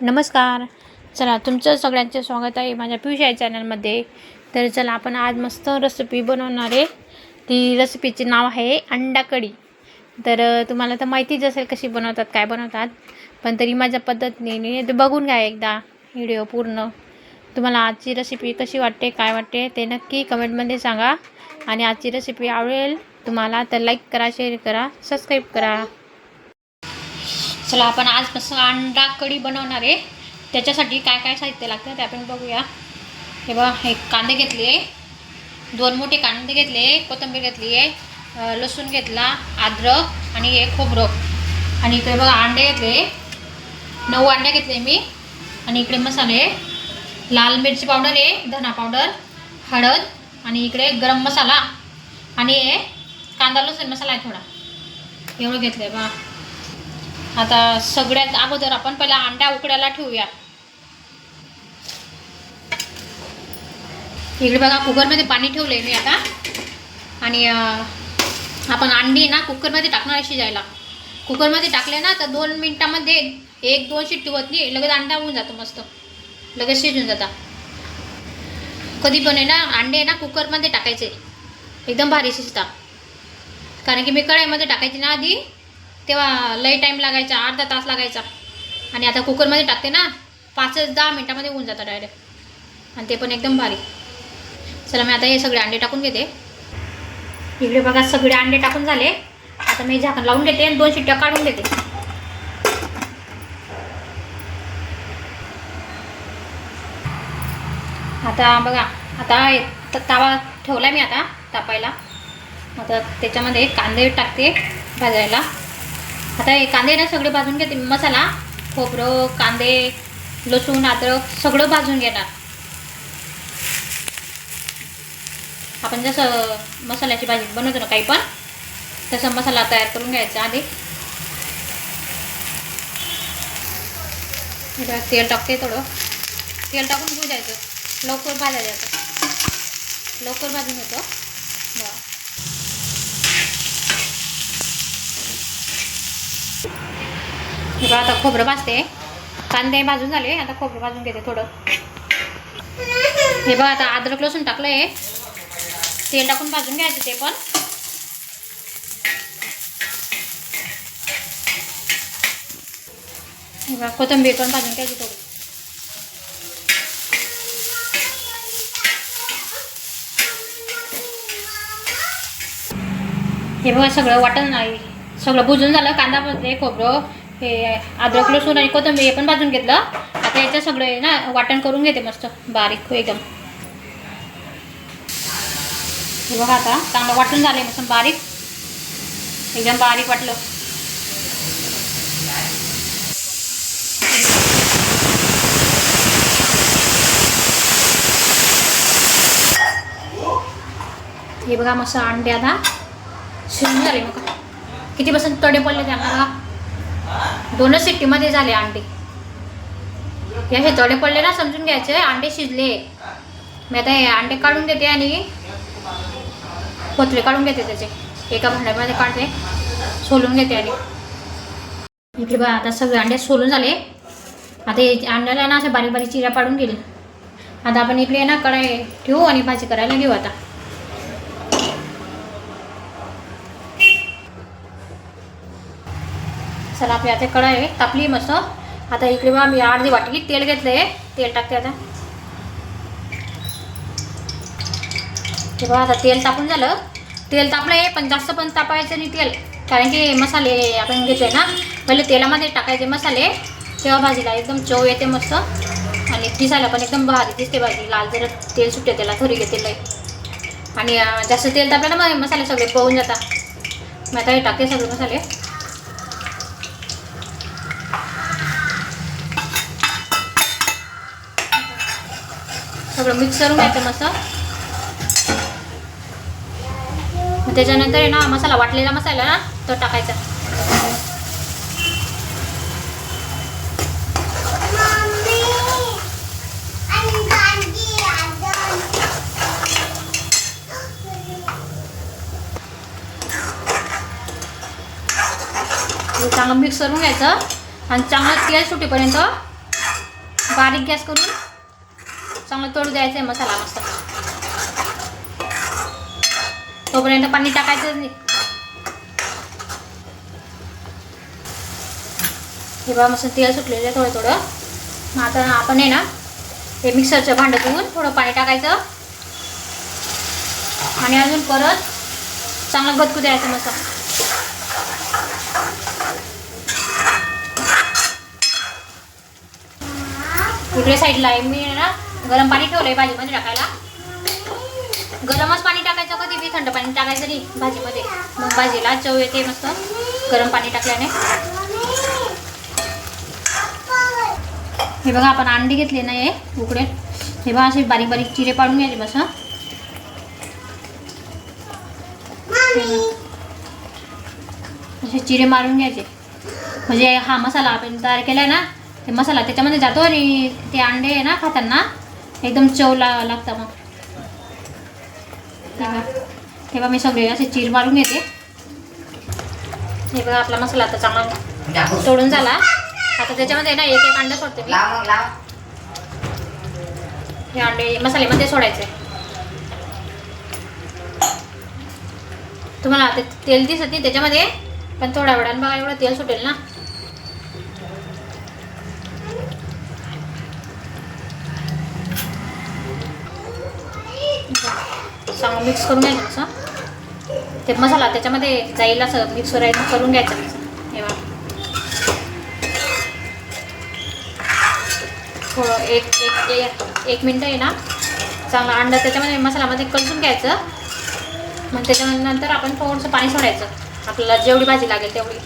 नमस्कार. चला तुमचं सगळ्यांचं स्वागत आहे माझ्या पियुष चॅनलमध्ये. तर चला आपण आज मस्त रेसिपी बनवणार आहे. ती रेसिपीचे नाव आहे अंडा कढी. तर तुम्हाला तर माहितीच असेल कशी बनवतात काय बनवतात. पण तरी माझ्या पद्धतीने ते बघून घ्या एकदा व्हिडिओ पूर्ण. तुम्हाला आजची रेसिपी कशी वाटते काय वाटते ते नक्की कमेंटमध्ये सांगा. आणि आजची रेसिपी आवडेल तुम्हाला तर लाईक करा शेअर करा सबस्क्राईब करा. चला आपण आजपासून अंडा कढी बनवणार आहे त्याच्यासाठी काय काय साहित्य लागतं ते आपण बघूया. हे बघा हे कांदे घेतले दोन मोठे कांदे घेतले कोथिंबीर घेतली आहे लसूण घेतला अद्रक आणि हे खोबरं. आणि इकडे बघा अंडे घेतले नऊ अंडे घेतले मी. आणि इकडे मसाले लाल मिरची पावडर आहे धना पावडर हळद आणि इकडे गरम मसाला. आणि हे कांदा लसूण मसाला आहे थोडा. एवढं घेतलं आहे बा आता सगळ्यात अगोदर आपण पहिला अंड्या उकड्याला ठेवूया. इकडे बघा कुकरमध्ये पाणी ठेवलंय मी आता. आणि आपण अंडी ना कुकरमध्ये टाकणार आहे शिजायला. कुकरमध्ये टाकले ना तर दोन मिनटामध्ये एक दोन शिट्टी होत नाही लगेच अंडा होऊन जातो मस्त. लगेच शिजून जाता. कधी पण आहे ना अंडे आहे ना कुकरमध्ये टाकायचे. एकदम भारी शिजता. कारण की मी कढईमध्ये टाकायची ना आधी तेव्हा लई टाईम लागायचा अर्धा तास लागायचा. आणि आता कुकरमध्ये टाकते ना पाचच दहा मिनटामध्ये होऊन जातं डायरेक्ट आणि ते पण एकदम भारी. चला मी आता हे सगळे अंडे टाकून घेते. इकडे बघा सगळे अंडे टाकून झाले. आता मी झाकण लावून घेते आणि दोन शिट्ट्या काढून घेते आता बघा आता त- तवा ठेवला मी आता तापायला. आता त्याच्यामध्ये कांदे टाकते भाजायला. आता हे कांदे ना सगळे भाजून घेते. मसाला खोबरं कांदे लसूण अद्रक सगळं भाजून घेणार. आपण जसं मसाल्याची भाजी बनवतो ना काही पण तसं मसाला तयार करून घ्यायचा आधी. तेल टाकते थोडं. तेल टाकून घेऊ द्यायचं. लवकर भाजायचं. लवकर भाजून घेतो बरं हे बघा आता खोबरं भाजते. कांदे भाजून झाले आता खोबरं भाजून घेते थोडं. हे बघा आता अद्रक लसूण टाकलं आहे तेल टाकून भाजून घ्यायचं ते पण. हे बघा कोथिंबीर पण भाजून घ्यायची थोडी. हे बघा सगळं वाटण नाही सगळं भुजून झालं कांदा भाजले खोबरं. हे अद्रक लसूण आणि कोथिंबीर हे पण भाजून घेतलं. आता याचं सगळं ना वाटण करून घेते मस्त बारीक हो एकदम. हे बघा आता चांगलं वाटून झाले मस्त बारीक. एकदम बारीक वाटलं. हे बघा मस्त अंडे आता. शिजून झाले मग. किती बसून तडे पडले त्यांना बघा. दोनच सिट्टीमध्ये झाले अंडे. या शेतवडे पडले ना समजून घ्यायचे. अंडे शिजले. मी आता हे अंडे काढून देते आणि पोतले काढून घेते त्याचे. एका भांड्यामध्ये काढते सोलून घेते आणि. इकडे बघा आता सगळे अंडे सोलून झाले. आता हे अंड्याला ना असे बारीक बारीक चिऱ्या पाडून गेले आता आपण इकडे ना कढाई ठेवू आणि भाजी करायला घेऊ आता. चला आपली आता कढाई आहे तापली मस्त. आता इकडे बा मी अर्धी वाटी तेल घेतलं आहे तेल टाकते आता. ते बघा आता तेल तापून झालं. तेल तापलं आहे पण जास्त पण तापायचं नाही तेल. कारण की मसाले आपण घेतले ना पहिले तेलामध्ये टाकायचे मसाले. तेव्हा भाजीला एकदम चव येते मस्त. आणि दिसायला पण एकदम भारी दिसते भाजी. लाल जर तेल सुटते त्याला थोडी घेते लई आणि जास्त तेल तापलं ना मग मसाले सगळे पळून जातात. मी आता हे टाकते सगळे मसाले. सगळं मिक्स करून घ्यायचं मस्त. त्याच्यानंतर आहे ना मसाला वाटलेला मसाला ना तो टाकायचा. चांगलं मिक्स करून घ्यायचं. आणि चांगलं तेल सुटेपर्यंत बारीक गॅस करून चांगलं तोडू द्यायचं आहे मसाला मस्त. तोपर्यंत पाणी टाकायचं नाही. हे बघा मस्त तेल सुटलेलं आहे थोडं थोडं. मग आता आपण आहे ना हे मिक्सरचं भांडं घेऊन थोडं पाणी टाकायचं. आणि अजून परत चांगलं गतकू द्यायचं मस्त. इकडे साईडला आहे मी ना गरम पाणी ठेवलंय भाजीमध्ये टाकायला. गरमच पाणी टाकायचं कधी बी थंड पाणी टाकायचं नाही भाजीमध्ये. मग भाजीला चव येते मस्त. गरम पाणी टाकल्याने. हे बघा आपण अंडी घेतले नाही आहे उकडे. हे बघा असे बारीक बारीक चिरे पाडून घ्यायचे बस असे चिरे मारून घ्यायचे. म्हणजे हा मसाला आपण तयार केला आहे ना ते मसाला त्याच्यामध्ये जातो आणि ते अंडे आहे ना खाताना एकदम चव लागतं मग. हे बघा. हे बघा मी सगळे असे चीर मारून घेते. हे बघा आपला मसाला आता चांगला तोडून झाला. आता त्याच्यामध्ये ना एक एक अंडा सोडते मी. हे अंडे मसाल्यामध्ये सोडायचे. तुम्हाला ते तेल दिसत नाही त्याच्यामध्ये पण थोड्या वेळानं बघा एवढं तेल सुटेल ना. चांगलं मिक्स करून घ्यायचं. असं ते मसाला त्याच्यामध्ये जाईल असं मिक्स करून घ्यायचं. असं हे बघा थोडं एक एक एक एक मिनटं आहे ना. चांगला अंडा त्याच्यामध्ये मसाल्यामध्ये कलसून घ्यायचं. मग त्याच्यानंतर आपण थोडंसं पाणी सोडायचं. आपल्याला जेवढी भाजी लागेल तेवढी.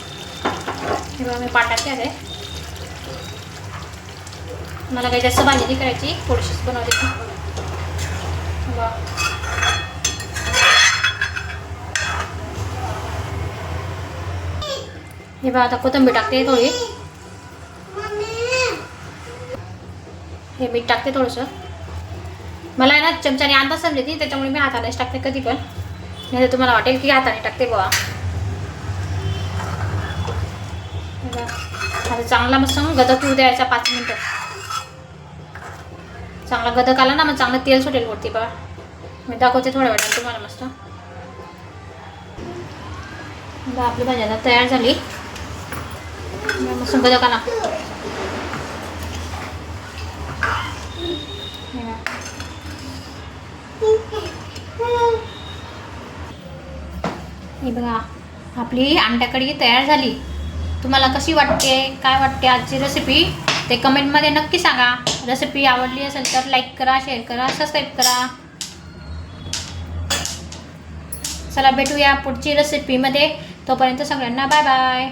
हे बघा मी पाटात आहे मला काही जास्त भाजी नाही करायची. थोडीशीच बनवते. हे बघा. आता कोथिंबीर टाकते थोडी. हे मीठ टाकते थोडंसं. मला आहे ना चमच्याने अंदाज समजत नाही त्याच्यामुळे मी हातानेच टाकते कधी पण. नाही तर तुम्हाला वाटेल की हाताने टाकते बुवा. हे बघा. आता चांगला मस्त गदक येऊ द्यायचा पाच मिनटं. चांगला गदक आला ना मग चांगलं तेल सुटेल वरती बघा. मी दाखवते थोड्या वेळाने तुम्हाला मस्त. आपली भाजी आता तयार झाली. बघा, मस्त गदक हे बघा. आपली अंड्याकडी तयार झाली. तुम्हाला कशी वाटते काय वाटते आजची रेसिपी ते कमेंटमध्ये नक्की सांगा. रेसिपी आवडली असेल तर लाईक करा शेअर करा सबस्क्राईब करा. चला भेटूया पुढची रेसिपीमध्ये तोपर्यंत सगळ्यांना बाय बाय